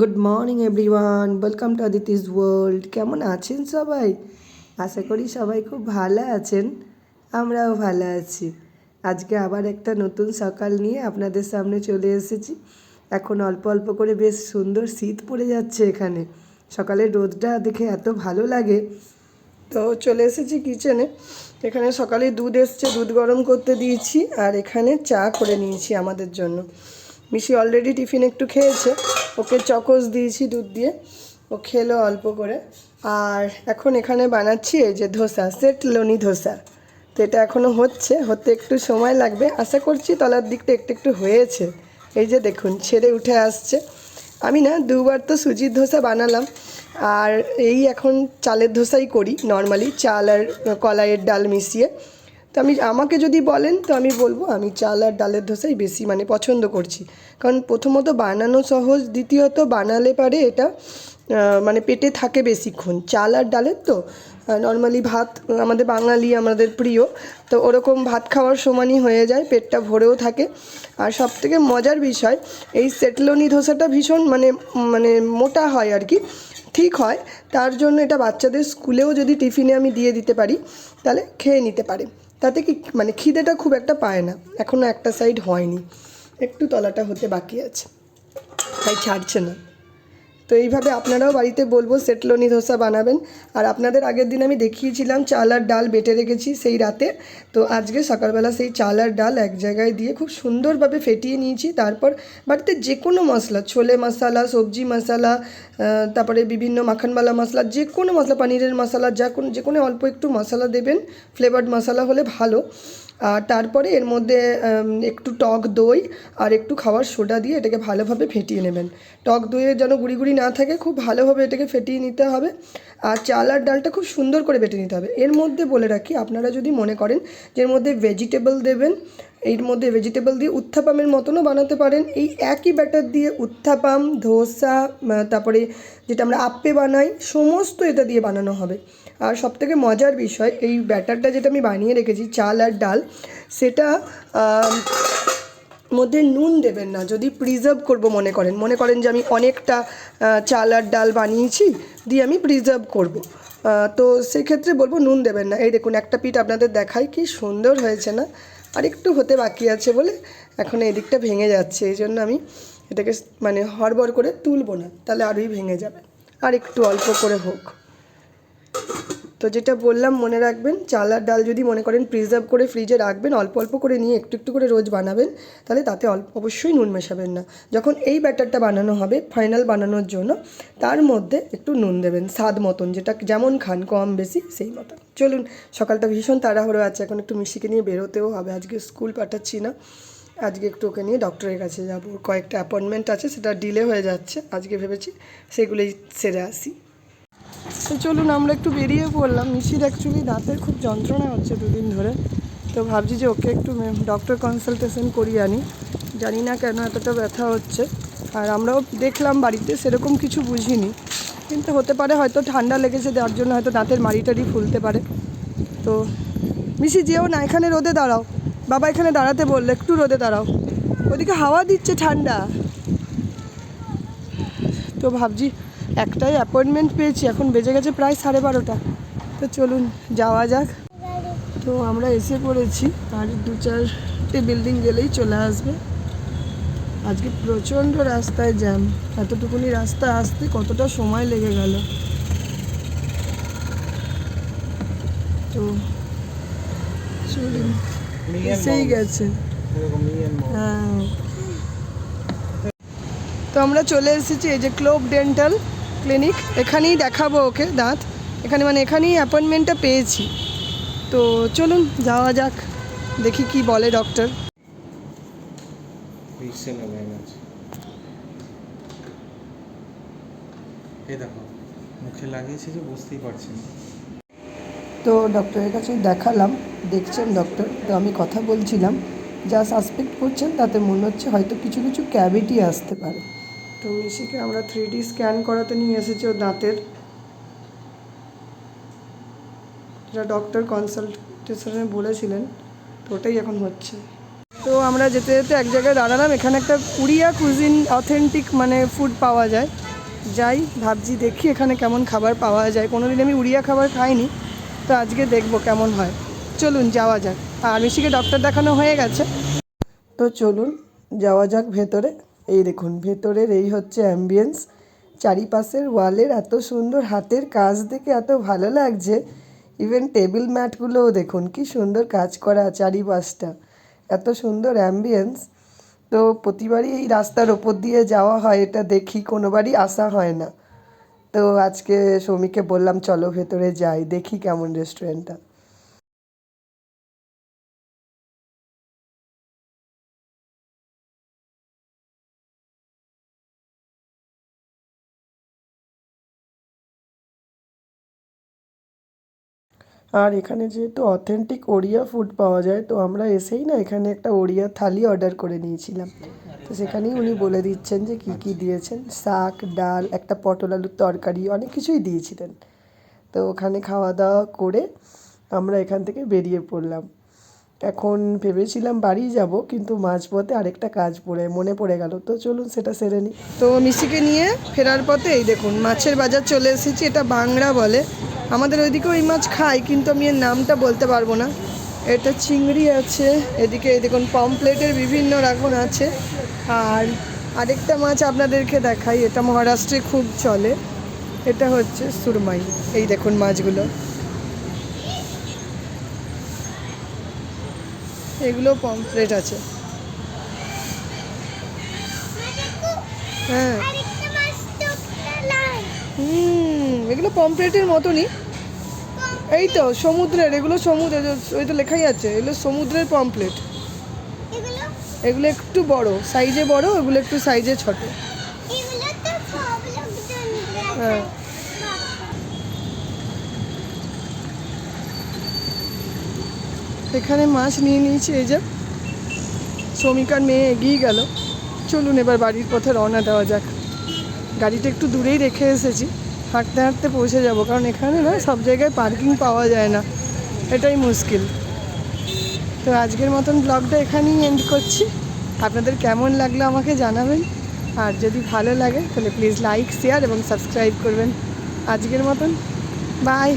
Good morning everyone welcome to Aditi's world কেমন আছেন সবাই? আশা করি সবাই খুব ভালো আছেন। আমরাও ভালো আছি। আজকে আবার একটা নতুন সকাল নিয়ে আপনাদের সামনে চলে এসেছি। এখন অল্প অল্প করে বেশ সুন্দর শীত পড়ে যাচ্ছে এখানে। সকালের রোদটা দেখে এত ভালো লাগে। তো চলে এসেছি কিচেনে এখানে সকালে দুধ এসছে, দুধ গরম করতে দিয়েছি আর এখানে চা করে নিয়েছি আমাদের জন্য। মিশি অলরেডি টিফিন একটু খেয়েছে। ওকে চকোস দিয়েছি দুধ দিয়ে। ও খেলো অল্প করে। আর এখন এখানে বানাচ্ছি এই যে ধোসা, সেট লোনি ধোসা। তো এটা এখনও হচ্ছে, হতে একটু সময় লাগবে। আশা করছি তলার দিকটা একটু একটু হয়েছে। এই যে দেখুন, ছেড়ে উঠে আসছে। আমি না দুবার তো সুজির ধোসা বানালাম। আর এই এখন চালের ধোসাই করি নর্মালি, চাল আর কলাইয়ের ডাল মিশিয়ে। তো আমি, আমাকে যদি বলেন, তো আমি বলব, আমি চাল আর ডালের ধোসাই বেশি মানে পছন্দ করছি। কারণ প্রথমত বানানো সহজ, দ্বিতীয়ত বানালে পারে এটা মানে পেটে থাকে বেশিক্ষণ। চাল আর ডালের তো নর্মালি ভাত, আমাদের বাঙালি, আমাদের প্রিয়, তো ওরকম ভাত খাওয়ার সমানই হয়ে যায়, পেটটা ভরেও থাকে। আর সব থেকে মজার বিষয়, এই সেটলনি ধোসাটা ভীষণ মানে মানে মোটা হয় আর কি, ঠিক হয়, তার জন্য এটা বাচ্চাদের স্কুলেও যদি টিফিনে আমি দিয়ে দিতে পারি, তাহলে খেয়ে নিতে পারে। তাতে কি মানে খিদেটা খুব একটা পায় না। এখনও একটা সাইড হয়নি। একটু তলাটা হতে বাকি আছে। তাই ছাড়ছে না। তো এইভাবে আপনারাও বাড়িতে বলব সেটলনি ধোসা বানাবেন। আর আপনাদের আগের দিন আমি দেখিয়েছিলাম চাল আর ডাল বেটে রেখেছি সেই রাতে। তো আজকে সকালবেলা সেই চাল আর ডাল এক জায়গায় দিয়ে খুব সুন্দরভাবে ফেটিয়ে নিয়েছি। তারপর বাড়িতে যে কোনো মশলা, ছোলে মশলা, সবজি মশলা তারপরে বিভিন্ন মাখনবালা মশলা যে কোনো মশলা, পনিরের মশলা, যা কোনো যে কোনো অল্প একটু মশলা দেবেন। ফ্লেভার্ড মশলা হলে ভালো। আর তারপরে এর মধ্যে একটু টক দই আর একটু খাওয়ার সোডা দিয়ে এটাকে ভালোভাবে ফেটিয়ে নেবেন। টক দইয়ে যেন গুঁড়ি গুঁড়ি না থাকে, খুব ভালোভাবে এটাকে ফেটিয়ে নিতে হবে। আর চাল আর ডালটা খুব সুন্দর করে বেটে নিতে হবে। এর মধ্যে বলে রাখি, আপনারা যদি মনে করেন যে এর মধ্যে ভেজিটেবল দেবেন এর মধ্যে ভেজিটেবল দিয়ে উত্থাপামের মতনও বানাতে পারেন। এই একই ব্যাটার দিয়ে উত্থাপাম, ধোসা তারপরে যেটা আমরা আপ্পে বানাই, সমস্ত এটা দিয়ে বানানো হবে। আর সবথেকে মজার বিষয়, এই ব্যাটারটা যেটা আমি বানিয়ে রেখেছি, চাল আর ডাল, সেটা মধ্যে নুন দেবেন না, যদি প্রিজার্ভ করব মনে করেন। মনে করেন যে আমি অনেকটা চাল আর ডাল বানিয়েছি, দিয়ে আমি প্রিজার্ভ করব। তো সেক্ষেত্রে বলব নুন দেবেন না। এই দেখুন, একটা পিঠ আপনাদের দেখাই, কি সুন্দর হয়েছে না? আর একটু হতে বাকি আছে বলে এখন এই দিকটা ভেঙে যাচ্ছে, এই জন্য আমি এটাকে মানে হড়বড় করে তুলবো না, তাহলে আরোই ভেঙে যাবে। আর একটু অল্প করে হোক। তো যেটা বললাম, মনে রাখবেন, চাল আর ডাল যদি মনে করেন প্রিজার্ভ করে ফ্রিজে রাখবেন, অল্প অল্প করে নিয়ে একটু একটু করে রোজ বানাবেন, তাহলে তাতে অল্প অবশ্যই নুন মেশাবেন না। যখন এই ব্যাটারটা বানানো হবে ফাইনাল বানানোর জন্য, তার মধ্যে একটু নুন দেবেন, স্বাদ মতন, যেটা যেমন খান, কম বেশি, সেই মতন। চলুন, সকালটা ভীষণ তাড়াহুড়ো আছে, এখন একটু মিশিকে নিয়ে বেরোতেও হবে, আজকে স্কুল পাঠাচ্ছি না। আজকে একটু ওকে নিয়ে ডক্টরের কাছে যাব, কয়েকটা অ্যাপয়েন্টমেন্ট আছে, সেটা ডিলে হয়ে যাচ্ছে, আজকে ভেবেছি সেগুলোই সেরে আসি। তো চলুন, আমরা একটু বেরিয়ে পড়লাম। মিশির অ্যাকচুয়ালি দাঁতের খুব যন্ত্রণা হচ্ছে দুদিন ধরে। তো ভাবছি যে ওকে একটু ডক্টর কনসালটেশন করিয়ে আনি। জানি না কেন এতটা ব্যথা হচ্ছে। আর আমরাও দেখলাম বাড়িতে, সেরকম কিছু বুঝিনি। কিন্তু হতে পারে হয়তো ঠান্ডা লেগেছে তার জন্য হয়তো দাঁতের মাড়ি টাড়ি ফুলতে পারে। তো মিশি যেও না, এখানে রোদে দাঁড়াও। বাবা এখানে দাঁড়াতে বললে, একটু রোদে দাঁড়াও। ওদিকে হাওয়া দিচ্ছে ঠান্ডা। তো ভাবছি একটাই অ্যাপয়েন্টমেন্ট পেয়েছি, এখন বেজে গেছে প্রায় সাড়ে বারোটা। তো চলুন, যাওয়া যাক। তো আমরা এসে পড়েছি, আর দু চারটে বিল্ডিং গেলেই চলে আসবে। আজকে প্রচণ্ড রাস্তায় জ্যাম এতটুকুনি রাস্তা আসতে কতটা সময় লেগে গেল? তো চলুন, এসেই গেছে। হ্যাঁ। তো আমরা চলে এসেছি, এই যে ক্লোব ডেন্টাল ক্লিনিক এখানেই দেখাবো ওকে দাঁত। এখানে মানে এখানেই অ্যাপয়েন্টমেন্টটা পেয়েছি। তো চলুন যাওয়া যাক। দেখি কি বলে ডক্টর এই দেখো মুখে লাগিয়েছে যে বুঝতেই পারছি তো ডক্টরের কাছে দেখালাম দেখছেন ডক্টর তো আমি কথা বলছিলাম যা সাসপেক্ট করছেন তাতে মনে হচ্ছে হয়তো কিছু কিছু ক্যাভিটি আসতে পারে। তো মিশিকে আমরা থ্রি স্ক্যান করাতে নিয়ে এসেছি ওর দাঁতের। যেটা ডক্টর কনসালটেশনে বলেছিলেন, তো ওটাই এখন হচ্ছে। তো আমরা যেতে যেতে এক জায়গায় দাঁড়ালাম, এখানে একটা উড়িয়া কুজিন অথেন্টিক মানে ফুড পাওয়া যায়। যাই, ভাবছি দেখি এখানে কেমন খাবার পাওয়া যায়। কোনো দিন আমি উড়িয়া খাবার খাইনি, তো আজকে দেখব কেমন হয়। চলুন, যাওয়া যাক। আর মিশিকে ডক্টর দেখানো হয়ে গেছে। তো চলুন, যাওয়া যাক ভেতরে। এই দেখুন, ভেতরের এই হচ্ছে অ্যাম্বিয়েন্স চারিপাশের ওয়ালের এত সুন্দর হাতের কাজ দেখে এত ভালো লাগছে। ইভেন টেবিল ম্যাটগুলোও দেখুন, কি সুন্দর কাজ করা চারিপাশটা। এত সুন্দর অ্যাম্বিয়েন্স তো প্রতিবারই এই রাস্তার ওপর দিয়ে যাওয়া হয়, এটা দেখি, কোনোবারই আসা হয় না। তো আজকে সৌমিকে বললাম, চলো ভেতরে যাই, দেখি কেমন রেস্টুরেন্টটা আর এখানে যেহেতু অথেন্টিক ওড়িয়া ফুড পাওয়া যায়, তো আমরা এসেই না এখানে একটা ওড়িয়া থালি অর্ডার করে নিয়েছিলাম। তো সেখানেই উনি বলে দিচ্ছেন যে কী কী দিয়েছেন? শাক, ডাল, একটা পটল আলুর তরকারি, অনেক কিছুই দিয়েছিলেন। তো ওখানে খাওয়া দাওয়া করে আমরা এখান থেকে বেরিয়ে পড়লাম। এখন ভেবেছিলাম বাড়ি যাব, কিন্তু মাঝপথে আরেকটা কাজ পড়ে, মনে পড়ে গেল। তো চলুন সেটা সেরে নিই। তো মিশিকে নিয়ে ফেরার পথে এই দেখুন, মাছের বাজার চলে এসেছি, এটা বাংলা বলে। আমাদের ওইদিকে ওই মাছ খাই কিন্তু আমি এর নামটা বলতে পারব না। এটা চিংড়ি আছে, এদিকে এই দেখুন পমপ্লেটের বিভিন্ন রকম আছে। আর আরেকটা মাছ আপনাদেরকে দেখাই, এটা মহারাষ্ট্রে খুব চলে। এটা হচ্ছে সুরমাই, এই দেখুন মাছগুলো। এগুলো পমফ্রেট আছে। হ্যাঁ। এগুলো পমফ্রেটের মতনই। এই তো সমুদ্রের এগুলো সমুদ্রের ওই তো লেখাই আছে এগুলো সমুদ্রের পমফ্লেট এগুলো? একটু বড় সাইজে বড় এগুলো একটু সাইজে ছোট। হ্যাঁ। এখানে মাছ নিয়ে নিয়েছি এই যে। শ্রমিকার মেয়ে এগিয়ে গেল। চলুন এবার বাড়ির পথে রওনা দেওয়া যাক। গাড়িটা একটু দূরেই রেখে এসেছি। হাঁটতে হাঁটতে পৌঁছে যাব, কারণ এখানে না সব জায়গায় পার্কিং পাওয়া যায় না। এটাই মুশকিল। তো আজকের মতন ব্লগটা এখানেই এন্ড করছি। আপনাদের কেমন লাগল আমাকে জানাবেন। আর যদি ভালো লাগে, তাহলে প্লিজ লাইক শেয়ার এবং সাবস্ক্রাইব করবেন। আজকের মতন বাই